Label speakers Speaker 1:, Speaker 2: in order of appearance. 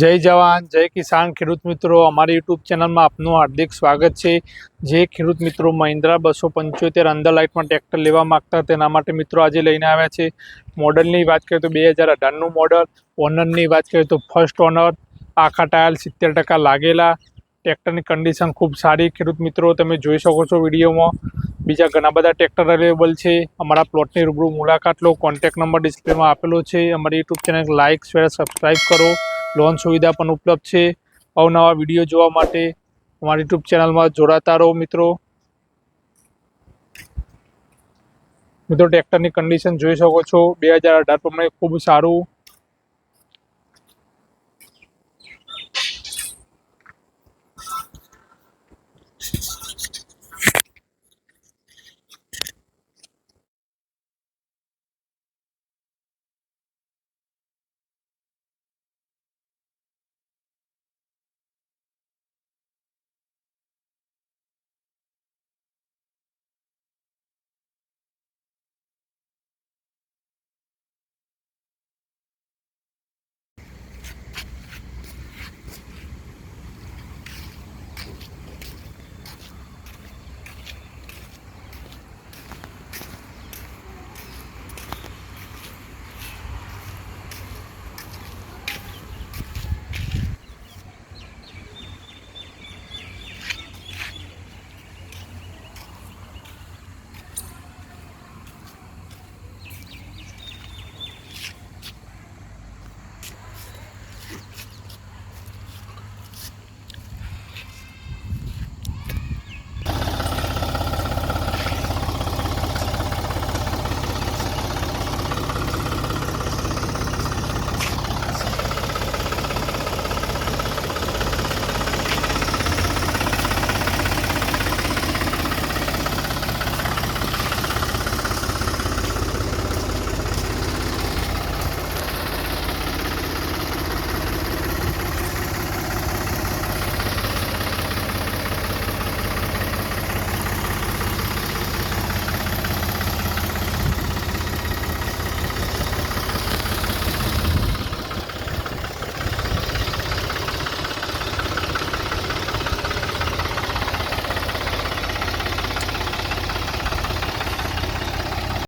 Speaker 1: જય જવાન, જય કિસાન ખેડૂત મિત્રો. અમારી યુટ્યુબ ચેનલમાં આપનું હાર્દિક સ્વાગત છે. જે ખેડૂત મિત્રો મહિન્દ્રા બસો પંચોતેર અંદર લાઇટમાં ટ્રેક્ટર લેવા માગતા તેના માટે મિત્રો આજે લઈને આવ્યા છે. મોડલની વાત કરીએ તો બે હજાર અઢારનું મોડલ, ઓનરની વાત કરીએ તો ફર્સ્ટ ઓનર, આખા ટાયર સિત્તેર ટકા લાગેલા. ટ્રેક્ટરની કન્ડિશન ખૂબ સારી. ખેડૂત મિત્રો, તમે જોઈ શકો છો વિડીયોમાં. બીજા ઘણા બધા ટ્રેક્ટર અવેલેબલ છે. અમારા પ્લોટની રૂબરૂ મુલાકાત લો. કોન્ટેક્ટ નંબર ડિસ્પ્લેમાં આપેલો છે. અમારી YouTube channel like share subscribe કરો. લોન સુવિધા પણ ઉપલબ્ધ છે. અવનવા વીડિયો જોવા માટે અમારી યુટ્યુબ ચેનલમાં જોડાતા રહો મિત્રો. મિત્રો, ટ્રેક્ટરની કન્ડિશન જોઈ શકો છો. બે હજાર અઢાર પ્રમાણે ખૂબ સારું